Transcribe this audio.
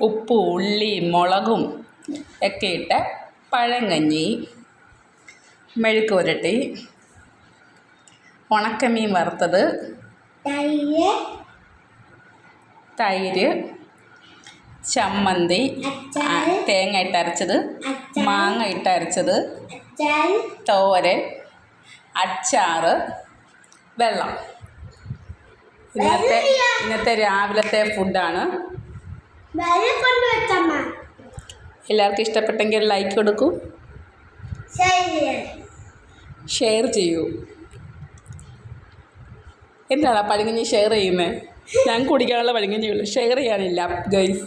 ഉപ്പ് ഉള്ളി മുളകും ഒക്കെ ഇട്ട് പഴങ്കഞ്ഞി മെഴുക്ക് പുരട്ടി ഉണക്കമീൻ വറുത്തത് തൈര് ചമ്മന്തി തേങ്ങ ഇട്ടരച്ചത് മാങ്ങ ഇട്ടരച്ചത് തോരൻ അച്ചാറ് വെള്ളം. ഇന്നത്തെ ഇന്നത്തെ രാവിലത്തെ ഫുഡാണ്. എല്ലാവർക്കും ഇഷ്ടപ്പെട്ടെങ്കിൽ ലൈക്ക് കൊടുക്കൂ. ഷെയർ ചെയ്യൂ. എന്താണ് ആ പഴങ്കഞ്ഞി ഷെയർ ചെയ്യുന്നത് ഞാൻ കുടിക്കാനുള്ള ഉള്ളൂ. ഷെയർ ചെയ്യാനില്ല ഗൈസ്